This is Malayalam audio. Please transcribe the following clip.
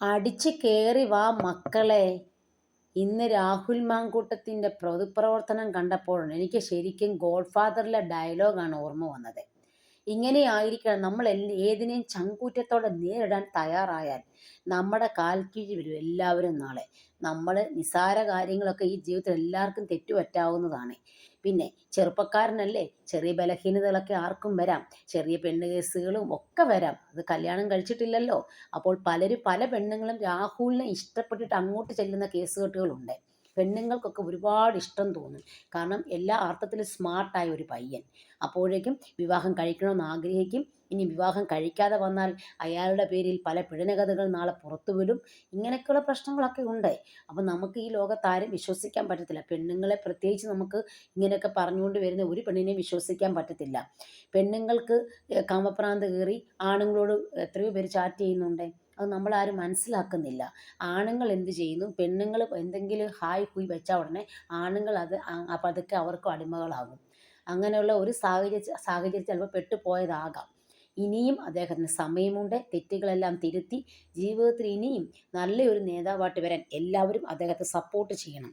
അടിച്ച് കയറി വാ മക്കളെ. ഇന്ന് രാഹുൽ മാങ്കൂട്ടത്തിന്റെ പൊതുപ്രവർത്തനം കണ്ടപ്പോഴാണ് എനിക്ക് ശരിക്കും ഗോഡ് ഫാദറിലെ ഡയലോഗാണ് ഓർമ്മ വന്നത്. ഇങ്ങനെയായിരിക്കണം നമ്മൾ ഏതിനെയും ചങ്കൂറ്റത്തോടെ നേരിടാൻ തയ്യാറായാൽ നമ്മുടെ കാൽക്കീഴ് വരും എല്ലാവരും നാളെ. നമ്മൾ നിസാര കാര്യങ്ങളൊക്കെ ഈ ജീവിതത്തിൽ എല്ലാവർക്കും തെറ്റുപറ്റാവുന്നതാണ്. പിന്നെ ചെറുപ്പക്കാരനല്ലേ ചെറിയ ബലഹീനതകളൊക്കെ ആർക്കും വരാം. ചെറിയ പെണ്ണ് കേസുകളും ഒക്കെ വരാം. അത് കല്യാണം കഴിച്ചിട്ടില്ലല്ലോ. അപ്പോൾ പലരും പല പെണ്ണുങ്ങളും രാഹുലിനെ ഇഷ്ടപ്പെട്ടിട്ട് അങ്ങോട്ട് ചെല്ലുന്ന കേസ് കേസുകെട്ടുകളുണ്ട് പെണ്ണുങ്ങൾക്കൊക്കെ ഒരുപാട് ഇഷ്ടം തോന്നും. കാരണം എല്ലാ അർത്ഥത്തിലും സ്മാർട്ടായ ഒരു പയ്യൻ. അപ്പോഴേക്കും വിവാഹം കഴിക്കണമെന്ന് ആഗ്രഹിക്കും. ഇനി വിവാഹം കഴിക്കാതെ വന്നാൽ അയാളുടെ പേരിൽ പല പിഴനകഥകൾ നാളെ പുറത്തു വരും ഇങ്ങനെയൊക്കെയുള്ള പ്രശ്നങ്ങളൊക്കെ ഉണ്ട്. അപ്പം നമുക്ക് ഈ ലോകത്താരും വിശ്വസിക്കാൻ പറ്റത്തില്ല. പെണ്ണുങ്ങളെ പ്രത്യേകിച്ച് നമുക്ക് ഇങ്ങനെയൊക്കെ പറഞ്ഞുകൊണ്ട് വരുന്ന ഒരു പെണ്ണിനെയും വിശ്വസിക്കാൻ പറ്റത്തില്ല. പെണ്ണുങ്ങൾക്ക് കാമപ്രാന്ത് കയറി ആണുങ്ങളോട് എത്രയോ പേര് ചാറ്റ് ചെയ്യുന്നുണ്ട്. അത് നമ്മളാരും മനസ്സിലാക്കുന്നില്ല. ആണുങ്ങൾ എന്ത് ചെയ്യുന്നു? പെണ്ണുങ്ങൾ എന്തെങ്കിലും ഹായ് പോയി വെച്ചാൽ ഉടനെ ആണുങ്ങൾ അത് പതുക്കെ അവർക്കും അടിമകളാകും. അങ്ങനെയുള്ള ഒരു സാഹചര്യ സാഹചര്യത്തിൽ ചിലപ്പോൾ പെട്ടുപോയതാകാം. ഇനിയും അദ്ദേഹത്തിന് സമയമുണ്ട്. തെറ്റുകളെല്ലാം തിരുത്തി ജീവിതത്തിൽ ഇനിയും നല്ലൊരു നേതാവായിട്ട് വരാൻ എല്ലാവരും അദ്ദേഹത്തെ സപ്പോർട്ട് ചെയ്യണം.